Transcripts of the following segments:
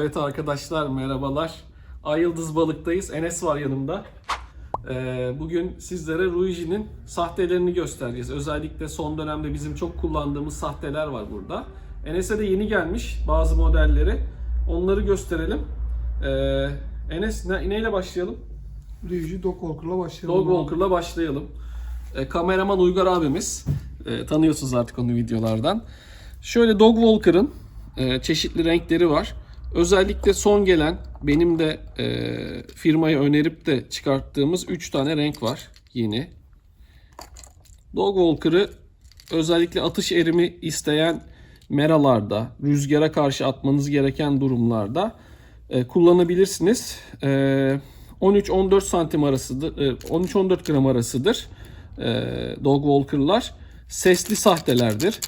Evet arkadaşlar merhabalar. Ay Yıldız Balık'tayız. Enes var yanımda. Ee, bugün sizlere Ruiji'nin sahtelerini göstereceğiz. Özellikle son dönemde bizim çok kullandığımız sahteler var burada. Enes'e de yeni gelmiş bazı modelleri. Onları gösterelim. Ee, Enes ne, neyle başlayalım? Ryuji Dog Walker'la başlayalım. Dog Walker'la başlayalım. Ee, kameraman Uygar abimiz. Ee, tanıyorsunuz artık onu videolardan. Şöyle Dog Walker'ın e, çeşitli renkleri var. Özellikle son gelen benim de e, firmaya önerip de çıkarttığımız 3 tane renk var yeni. Dog Walker'ı özellikle atış erimi isteyen meralarda, rüzgara karşı atmanız gereken durumlarda e, kullanabilirsiniz. E, 13-14 santim arasıdır, e, 13-14 gram arasıdır e, Dog Walker'lar. Sesli sahtelerdir.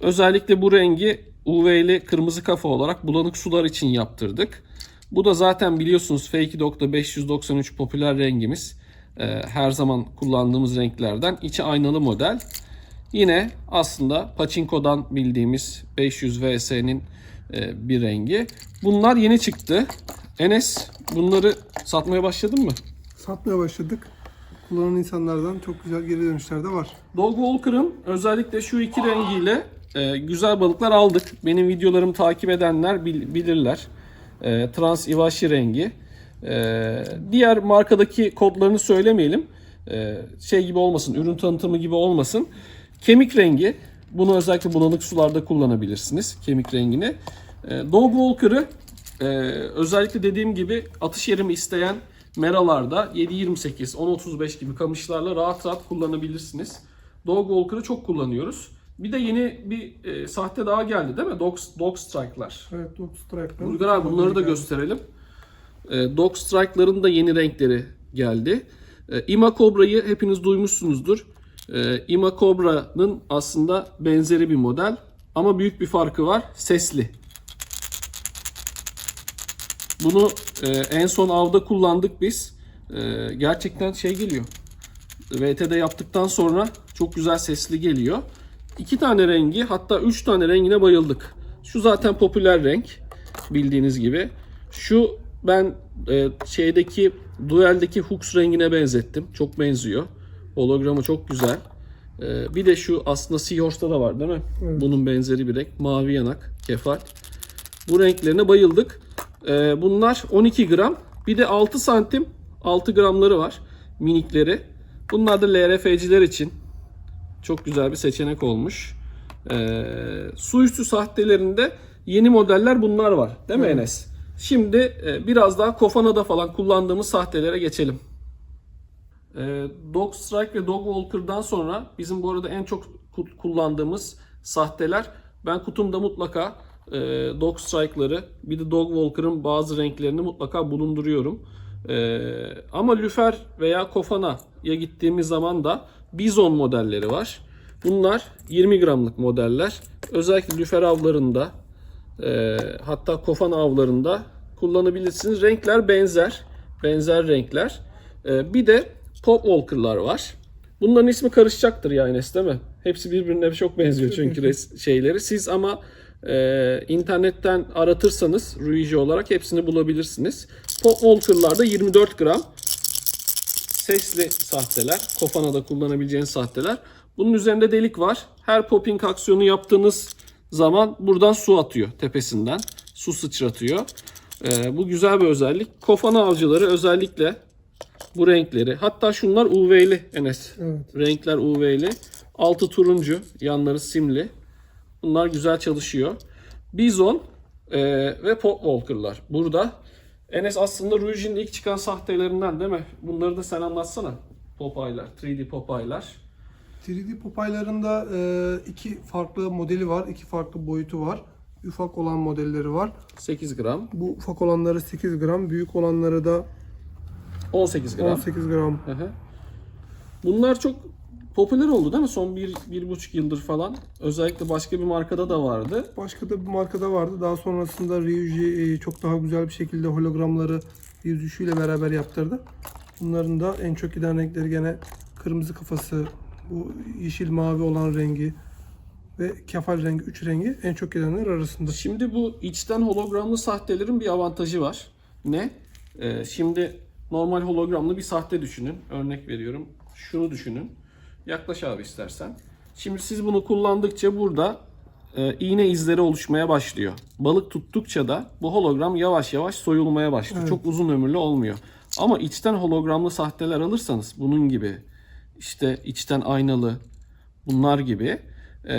Özellikle bu rengi UV'li kırmızı kafa olarak bulanık sular için yaptırdık. Bu da zaten biliyorsunuz Fake Dog'da 593 popüler rengimiz. Ee, her zaman kullandığımız renklerden. İçi aynalı model. Yine aslında Pachinko'dan bildiğimiz 500 VS'nin e, bir rengi. Bunlar yeni çıktı. Enes bunları satmaya başladın mı? Satmaya başladık. Kullanan insanlardan çok güzel geri dönüşler de var. Dog Walker'ın özellikle şu iki rengiyle e, güzel balıklar aldık. Benim videolarımı takip edenler bil- bilirler. E, Trans Iwashi rengi. E, diğer markadaki kodlarını söylemeyelim. E, şey gibi olmasın, ürün tanıtımı gibi olmasın. Kemik rengi. Bunu özellikle bulanık sularda kullanabilirsiniz. Kemik rengini. E, Dog Walker'ı e, özellikle dediğim gibi atış yerimi isteyen meralarda 7.28, 10.35 gibi kamışlarla rahat rahat kullanabilirsiniz. Dog Walker'ı çok kullanıyoruz. Bir de yeni bir e, sahte daha geldi değil mi? Dog, Dog Strike'lar. Evet Dog Strike'lar. Bulgar abi bunları da gösterelim. E, Dog Strike'ların da yeni renkleri geldi. E, Ima Cobra'yı hepiniz duymuşsunuzdur. E, Ima Cobra'nın aslında benzeri bir model. Ama büyük bir farkı var. Sesli. Bunu e, en son avda kullandık biz. E, gerçekten şey geliyor. VT'de yaptıktan sonra çok güzel sesli geliyor. İki tane rengi hatta üç tane rengine bayıldık. Şu zaten popüler renk bildiğiniz gibi. Şu ben e, şeydeki Duel'deki Hux rengine benzettim. Çok benziyor. Hologramı çok güzel. E, bir de şu aslında Seahorse'da da var değil mi? Evet. Bunun benzeri bir renk. Mavi yanak, kefal. Bu renklerine bayıldık. E, bunlar 12 gram. Bir de 6 santim 6 gramları var. Minikleri. Bunlar da LRF'ciler için çok güzel bir seçenek olmuş. Ee, su üstü sahtelerinde yeni modeller bunlar var. Değil mi Evet. Enes? Şimdi e, biraz daha Kofana'da falan kullandığımız sahtelere geçelim. Ee, Dog Strike ve Dog Walker'dan sonra bizim bu arada en çok ku- kullandığımız sahteler ben kutumda mutlaka e, Dog Strike'ları bir de Dog Walker'ın bazı renklerini mutlaka bulunduruyorum. Ee, ama lüfer veya Kofana'ya gittiğimiz zaman da Bizon modelleri var. Bunlar 20 gramlık modeller. Özellikle lüfer avlarında e, hatta kofan avlarında kullanabilirsiniz. Renkler benzer. Benzer renkler. E, bir de Pop Walker'lar var. Bunların ismi karışacaktır ya Enes değil mi? Hepsi birbirine çok benziyor çünkü şeyleri. Siz ama e, internetten aratırsanız Ruiji olarak hepsini bulabilirsiniz. Pop Walker'lar da 24 gram sesli sahteler. Kofana'da kullanabileceğiniz sahteler. Bunun üzerinde delik var. Her popping aksiyonu yaptığınız zaman buradan su atıyor tepesinden. Su sıçratıyor. Ee, bu güzel bir özellik. Kofana avcıları özellikle bu renkleri. Hatta şunlar UV'li Enes. Evet. Renkler UV'li. Altı turuncu, yanları simli. Bunlar güzel çalışıyor. Bizon e, ve Pop Walker'lar burada. Enes aslında Ruji'nin ilk çıkan sahtelerinden değil mi? Bunları da sen anlatsana. Popeye'lar, 3D Popeye'lar. 3D Popeye'larında e, iki farklı modeli var. iki farklı boyutu var. Ufak olan modelleri var. 8 gram, Bu ufak olanları 8 gram, büyük olanları da 18 gram. 18 gram. Hı hı. Bunlar çok popüler oldu değil mi? Son bir, bir buçuk yıldır falan. Özellikle başka bir markada da vardı. Başka da bir markada vardı. Daha sonrasında Ryuji e, çok daha güzel bir şekilde hologramları yüzüşüyle beraber yaptırdı. Bunların da en çok giden renkleri gene kırmızı kafası, bu yeşil mavi olan rengi, ve kefal rengi 3 rengi en çok gelenler arasında. Şimdi bu içten hologramlı sahtelerin bir avantajı var. Ne? Ee, şimdi normal hologramlı bir sahte düşünün. Örnek veriyorum. Şunu düşünün. Yaklaş abi istersen. Şimdi siz bunu kullandıkça burada e, iğne izleri oluşmaya başlıyor. Balık tuttukça da bu hologram yavaş yavaş soyulmaya başlıyor. Çok uzun ömürlü olmuyor. Ama içten hologramlı sahteler alırsanız bunun gibi işte içten aynalı bunlar gibi e,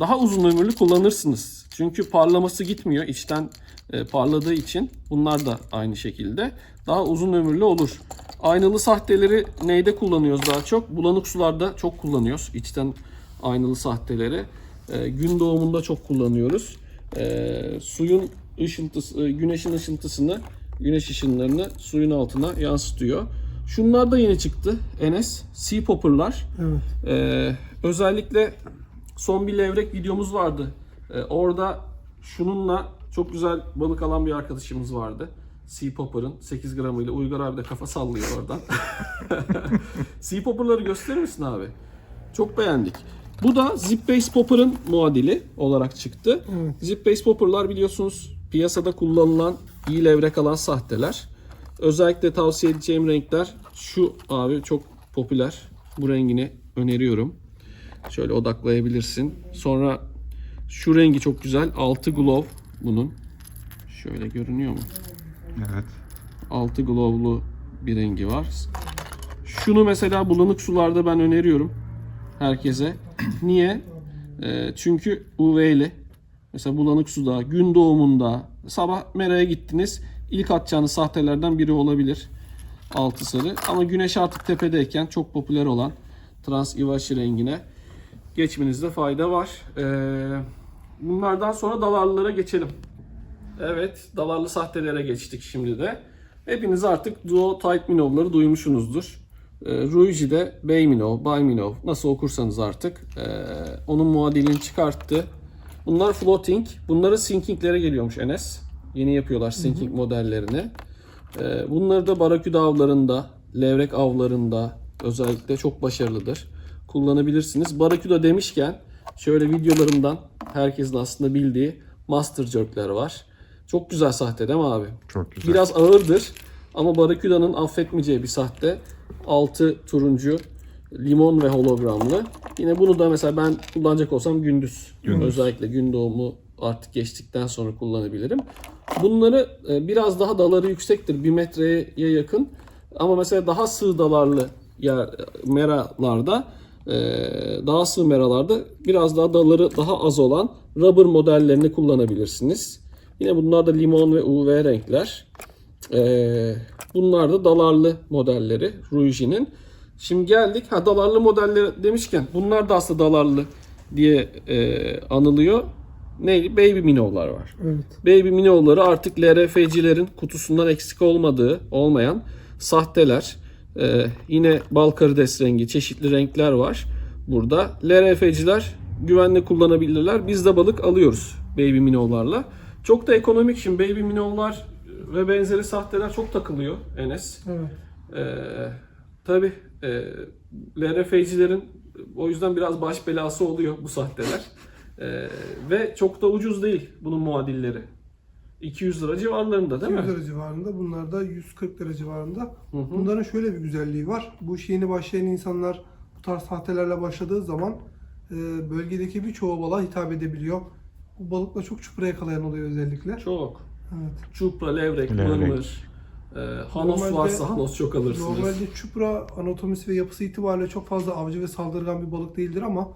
daha uzun ömürlü kullanırsınız. Çünkü parlaması gitmiyor içten e, parladığı için bunlar da aynı şekilde daha uzun ömürlü olur. Aynalı sahteleri neyde kullanıyoruz daha çok? Bulanık sularda çok kullanıyoruz içten aynalı sahteleri. E, gün doğumunda çok kullanıyoruz. E, suyun ışıntısı, e, güneşin ışıntısını, güneş ışınlarını suyun altına yansıtıyor. Şunlar da yeni çıktı. Enes, Sea Popper'lar. Evet. Ee, özellikle son bir levrek videomuz vardı. Ee, orada şununla çok güzel balık alan bir arkadaşımız vardı. Sea Popper'ın 8 gramıyla Uygar abi de kafa sallıyor oradan. sea Popper'ları gösterir misin abi? Çok beğendik. Bu da Zip Base Popper'ın muadili olarak çıktı. Evet. Zip Base Popper'lar biliyorsunuz piyasada kullanılan iyi levrek alan sahteler. Özellikle tavsiye edeceğim renkler şu abi çok popüler. Bu rengini öneriyorum. Şöyle odaklayabilirsin. Sonra şu rengi çok güzel. Altı glow bunun. Şöyle görünüyor mu? Evet. Altı glow'lu bir rengi var. Şunu mesela bulanık sularda ben öneriyorum herkese. Niye? Ee, çünkü UV'li. Mesela bulanık suda, gün doğumunda, sabah meraya gittiniz. İlk atacağınız sahtelerden biri olabilir. Altı sarı. Ama güneş artık tepedeyken çok popüler olan Trans Iwashi rengine geçmenizde fayda var. Ee, bunlardan sonra dalarlılara geçelim. Evet, dalarlı sahtelere geçtik şimdi de. Hepiniz artık Duo Tight Minov'ları duymuşsunuzdur. E, Ruiji'de Bay Minov, Bay Minov nasıl okursanız artık e, onun muadilini çıkarttı. Bunlar floating, bunları sinkinglere geliyormuş Enes. Yeni yapıyorlar sinking modellerini. E, bunları da baraküda avlarında, levrek avlarında özellikle çok başarılıdır. Kullanabilirsiniz. Baraküda demişken şöyle videolarımdan herkesin aslında bildiği Master Jerk'ler var. Çok güzel sahte değil mi abi? Çok güzel. Biraz ağırdır ama Barakuda'nın affetmeyeceği bir sahte. Altı turuncu, limon ve hologramlı. Yine bunu da mesela ben kullanacak olsam gündüz. Özellikle gün doğumu artık geçtikten sonra kullanabilirim. Bunları e, biraz daha daları yüksektir. Bir metreye yakın. Ama mesela daha sığ dalarlı yer, meralarda e, daha sığ meralarda biraz daha daları daha az olan rubber modellerini kullanabilirsiniz. Yine bunlar da limon ve UV renkler. Ee, bunlar da dalarlı modelleri Ruiji'nin. Şimdi geldik. Ha dalarlı modelleri demişken bunlar da aslında dalarlı diye e, anılıyor. Neydi? Baby Minov'lar var. Evet. Baby Minov'ları artık LRF'cilerin kutusundan eksik olmadığı, olmayan sahteler. Ee, yine bal karides rengi, çeşitli renkler var burada. LRF'ciler güvenle kullanabilirler. Biz de balık alıyoruz Baby Minov'larla. Çok da ekonomik şimdi Baby Minov'lar ve benzeri sahteler çok takılıyor Enes. Evet. Ee, Tabi e, LRF'cilerin o yüzden biraz baş belası oluyor bu sahteler. Ee, ve çok da ucuz değil bunun muadilleri. 200 lira civarlarında değil 200 mi? lira civarında. Bunlar da 140 lira civarında. Bunların şöyle bir güzelliği var. Bu işe yeni başlayan insanlar bu tarz sahtelerle başladığı zaman e, bölgedeki birçoğu balığa hitap edebiliyor. Bu balıkla çok çupra yakalayan oluyor özellikle. Çok. Evet. Çupra, levrek, Levrek. mırmır. Ee, hanos Normalde- varsa hanos çok alırsınız. Normalde çupra anatomisi ve yapısı itibariyle çok fazla avcı ve saldırgan bir balık değildir ama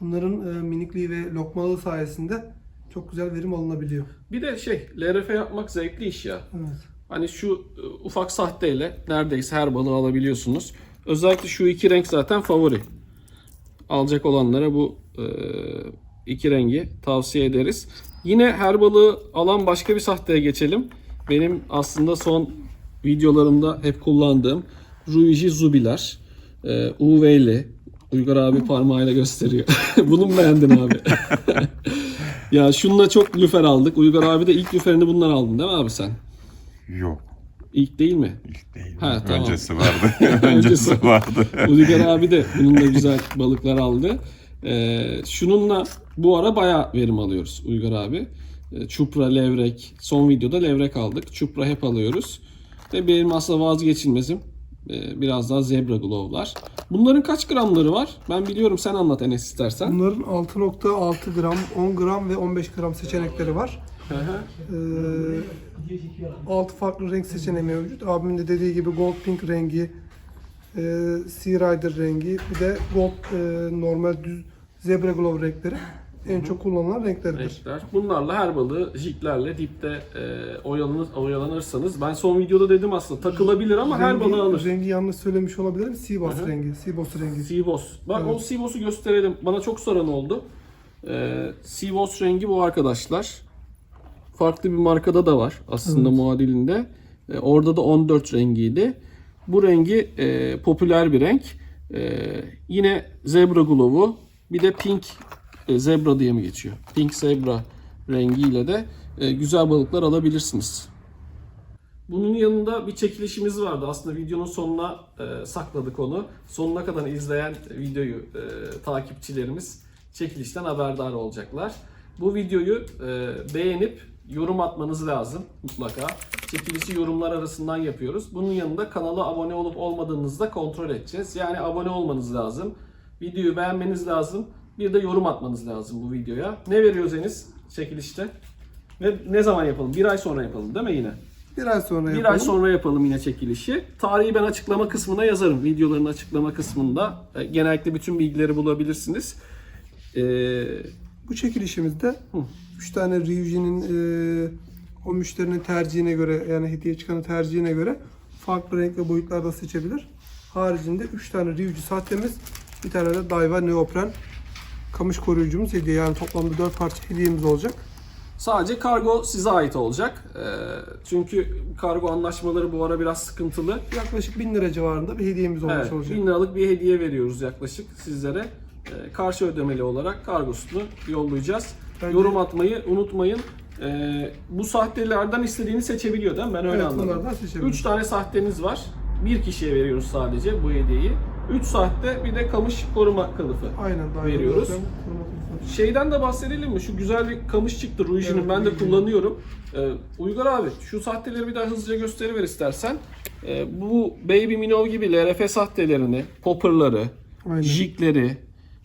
bunların e, minikliği ve lokmalığı sayesinde çok güzel verim alınabiliyor. Bir de şey, LRF yapmak zevkli iş ya. Evet. Hani şu e, ufak sahteyle neredeyse her balığı alabiliyorsunuz. Özellikle şu iki renk zaten favori. Alacak olanlara bu e, iki rengi tavsiye ederiz. Yine her balığı alan başka bir sahteye geçelim. Benim aslında son videolarımda hep kullandığım Ruiji Zubiler. E, UV'li. Uygar abi parmağıyla gösteriyor. Bunu mu beğendin abi? ya şununla çok lüfer aldık. Uygar abi de ilk lüferini bundan aldın değil mi abi sen? Yok. İlk değil mi? ilk değil. Ha, tamam. Öncesi vardı. Öncesi vardı. Uygar abi de bununla güzel balıklar aldı. Ee, şununla bu ara bayağı verim alıyoruz Uygar abi. Ee, çupra, levrek. Son videoda levrek aldık. Çupra hep alıyoruz. Ve benim aslında vazgeçilmezim. Ee, biraz daha zebra glow'lar. Bunların kaç gramları var? Ben biliyorum sen anlat Enes istersen. Bunların 6.6 gram, 10 gram ve 15 gram seçenekleri var. Ee, 6 farklı renk seçeneği mevcut. Abimin de dediği gibi gold pink rengi, e, Sea Rider rengi, bir de gold e, normal düz zebra glow renkleri en çok kullanılan renkleridir. Renkler. Bunlarla her balığı jiglerle dipte e, oyalanır, oyalanırsanız ben son videoda dedim aslında takılabilir ama her balığı alır. Rengi yanlış söylemiş olabilirim. Sea bass Hı hı. rengi, sea bass rengi. Seaboss. Bak Evet. o Seaboss'u gösterelim. Bana çok soran oldu. Ee, Seaboss rengi bu arkadaşlar. Farklı bir markada da var aslında muadilinde. Ee, orada da 14 rengiydi. Bu rengi e, popüler bir renk. Ee, yine zebra glow'u bir de pink e, zebra diye mi geçiyor? Pink zebra rengiyle de e, güzel balıklar alabilirsiniz. Bunun yanında bir çekilişimiz vardı. Aslında videonun sonuna e, sakladık onu. Sonuna kadar izleyen videoyu e, takipçilerimiz çekilişten haberdar olacaklar. Bu videoyu e, beğenip yorum atmanız lazım mutlaka. Çekilişi yorumlar arasından yapıyoruz. Bunun yanında kanala abone olup olmadığınızı da kontrol edeceğiz. Yani abone olmanız lazım. Videoyu beğenmeniz lazım. Bir de yorum atmanız lazım bu videoya. Ne veriyoruz Enis çekilişte? Ve ne zaman yapalım? Bir ay sonra yapalım değil mi yine? Bir ay sonra Bir yapalım. ay sonra yapalım yine çekilişi. Tarihi ben açıklama kısmına yazarım. Videoların açıklama kısmında. E, Genellikle bütün bilgileri bulabilirsiniz. Ee, Bu çekilişimizde 3 tane Ryuji'nin e, o müşterinin tercihine göre yani hediye çıkanın tercihine göre farklı renk ve boyutlarda seçebilir. Haricinde 3 tane Ryuji sahtemiz, bir tane de Daiwa Neopren kamış koruyucumuz hediye. Yani toplamda 4 parça hediyemiz olacak. sadece kargo size ait olacak. Ee, çünkü kargo anlaşmaları bu ara biraz sıkıntılı. Yaklaşık 1000 lira civarında bir hediyemiz olmuş Evet, olacak. 1000 liralık bir hediye veriyoruz yaklaşık sizlere. Ee, karşı ödemeli olarak kargosunu yollayacağız. Bence- Yorum atmayı unutmayın. Ee, bu sahtelerden istediğini seçebiliyor değil mi? Ben öyle Evet, anladım. 3 tane sahteniz var. Bir kişiye veriyoruz sadece bu hediyeyi. 3 sahte bir de kamış koruma kılıfı. Aynen veriyoruz. Şeyden de bahsedelim mi? Şu güzel bir kamış çıktı. Ruiji'nin Evet, ben de kullanıyorum. Ee, Uygar abi şu sahteleri bir daha hızlıca gösteriver istersen. Ee, bu Baby Minnow gibi LRF sahtelerini, popperları, Aynen. jigleri,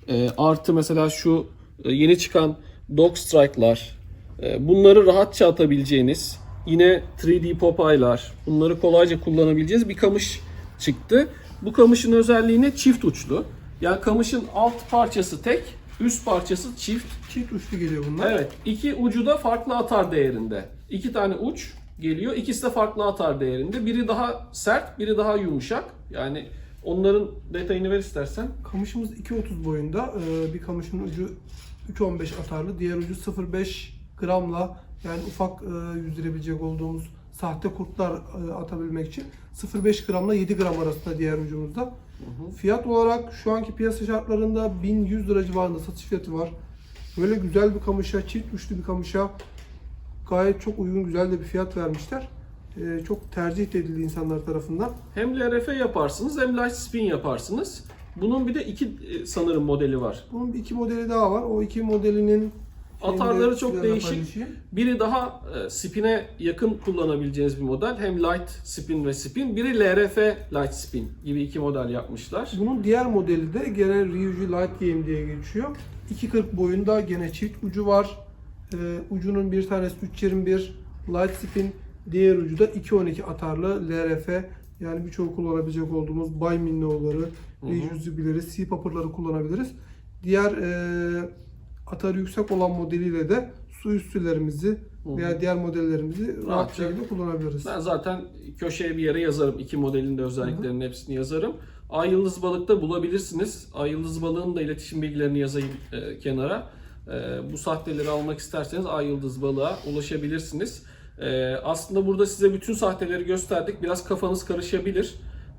e, artı mesela şu e, yeni çıkan Dog Strike'lar, e, bunları rahatça atabileceğiniz, yine 3D Popeye'lar, bunları kolayca kullanabileceğiniz bir kamış çıktı. Bu kamışın özelliği ne? Çift uçlu. Yani kamışın alt parçası tek, üst parçası çift. Çift uçlu geliyor bunlar. Evet, iki ucu da farklı atar değerinde. İki tane uç geliyor, ikisi de farklı atar değerinde. Biri daha sert, biri daha yumuşak. Yani onların detayını ver istersen. Kamışımız 2.30 boyunda. Ee, bir kamışın ucu 3.15 atarlı. Diğer ucu 0.5 gramla yani ufak e, yüzdürebilecek olduğumuz sahte kurtlar e, atabilmek için 0.5 gramla 7 gram arasında diğer ucumuzda. Fiyat olarak şu anki piyasa şartlarında 1100 lira civarında satış fiyatı var. Böyle güzel bir kamışa, çift uçlu bir kamışa gayet çok uygun güzel de bir fiyat vermişler. Ee, çok tercih edildi insanlar tarafından. Hem LRF yaparsınız hem light spin yaparsınız. Bunun bir de iki e, sanırım modeli var. Bunun iki modeli daha var. O iki modelinin Atarları çok değişik. paylaşayım. Biri daha e, spin'e yakın kullanabileceğiniz bir model. Hem light spin ve spin. Biri LRF light spin gibi iki model yapmışlar. Bunun diğer modeli de gene Ryuji Light Game diye geçiyor. 2.40 boyunda gene çift ucu var. Ee, ucunun bir tanesi 3.21 Light Spin, diğer ucu da 2.12 atarlı LRF. Yani birçok kullanabilecek olduğumuz Bay Minnow'ları, Ryuji'leri, Sea Popper'ları kullanabiliriz. Diğer e, atarı yüksek olan modeliyle de su üstülerimizi veya diğer modellerimizi rahat bir Rahatça. şekilde kullanabiliriz. Ben zaten köşeye bir yere yazarım. İki modelin de özelliklerinin hepsini yazarım. Ay Yıldız Balık'ta bulabilirsiniz. Ay Yıldız Balık'ın da iletişim bilgilerini yazayım e, kenara. E, bu sahteleri almak isterseniz Ay Yıldız Balık'a ulaşabilirsiniz. E, aslında burada size bütün sahteleri gösterdik. Biraz kafanız karışabilir.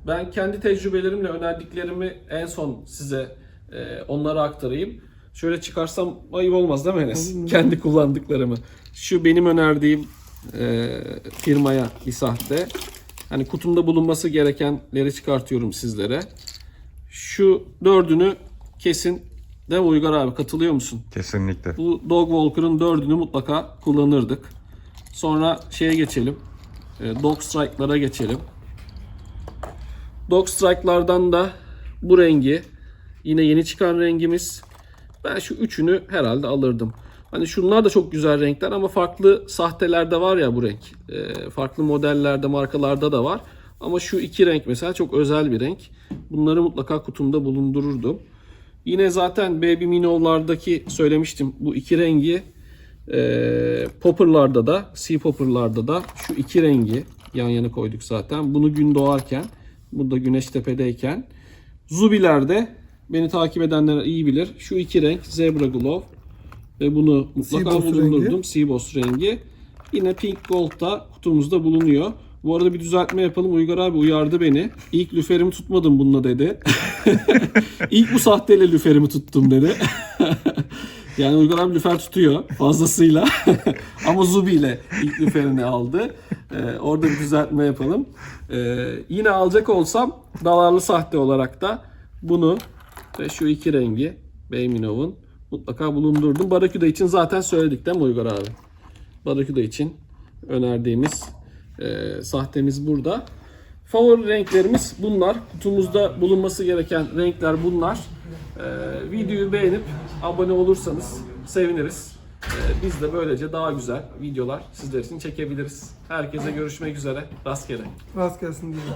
Ben kendi tecrübelerimle önerdiklerimi en son size e, onlara aktarayım. Şöyle çıkarsam ayıp olmaz değil mi Enes? Kendi kullandıklarımı. Şu benim önerdiğim e, firmaya bir sahte. Hani kutumda bulunması gerekenleri çıkartıyorum sizlere. Şu dördünü kesin mi Uygar abi katılıyor musun? Kesinlikle. Bu Dog Walker'ın dördünü mutlaka kullanırdık. Sonra şeye geçelim. E, Dog Strike'lara geçelim. Dog Strike'lardan da bu rengi yine yeni çıkan rengimiz. Ben şu üçünü herhalde alırdım. Hani şunlar da çok güzel renkler ama farklı sahtelerde var ya bu renk. E, farklı modellerde, markalarda da var. Ama şu iki renk mesela çok özel bir renk. Bunları mutlaka kutumda bulundururdum. Yine zaten Baby Minno'lardaki söylemiştim bu iki rengi e, Popper'larda da Sea Popper'larda da şu iki rengi yan yana koyduk zaten. Bunu gün doğarken bu da güneş tepedeyken Zubi'lerde beni takip edenler iyi bilir. Şu iki renk Zebra Glove ve bunu mutlaka Seaboss bulundurdum. Seaboss rengi. Yine Pink Gold da kutumuzda bulunuyor. Bu arada bir düzeltme yapalım. Uygar abi uyardı beni. İlk lüferimi tutmadım bununla dedi. İlk bu sahteyle lüferimi tuttum dedi. yani Uygar abi lüfer tutuyor fazlasıyla. Ama Zubi ile ilk lüferini aldı. Ee, orada bir düzeltme yapalım. Ee, yine alacak olsam dalarlı sahte olarak da bunu ve şu iki rengi Beyminov'un mutlaka bulundurdum. Barakuda için zaten söyledik değil mi Uygar abi? Barakuda için önerdiğimiz e, sahtemiz burada. Favori renklerimiz bunlar. Kutumuzda bulunması gereken renkler bunlar. E, videoyu beğenip abone olursanız seviniriz. E, biz de böylece daha güzel videolar sizler için çekebiliriz. Herkese görüşmek üzere. Rastgele. Rast gelsin diyelim.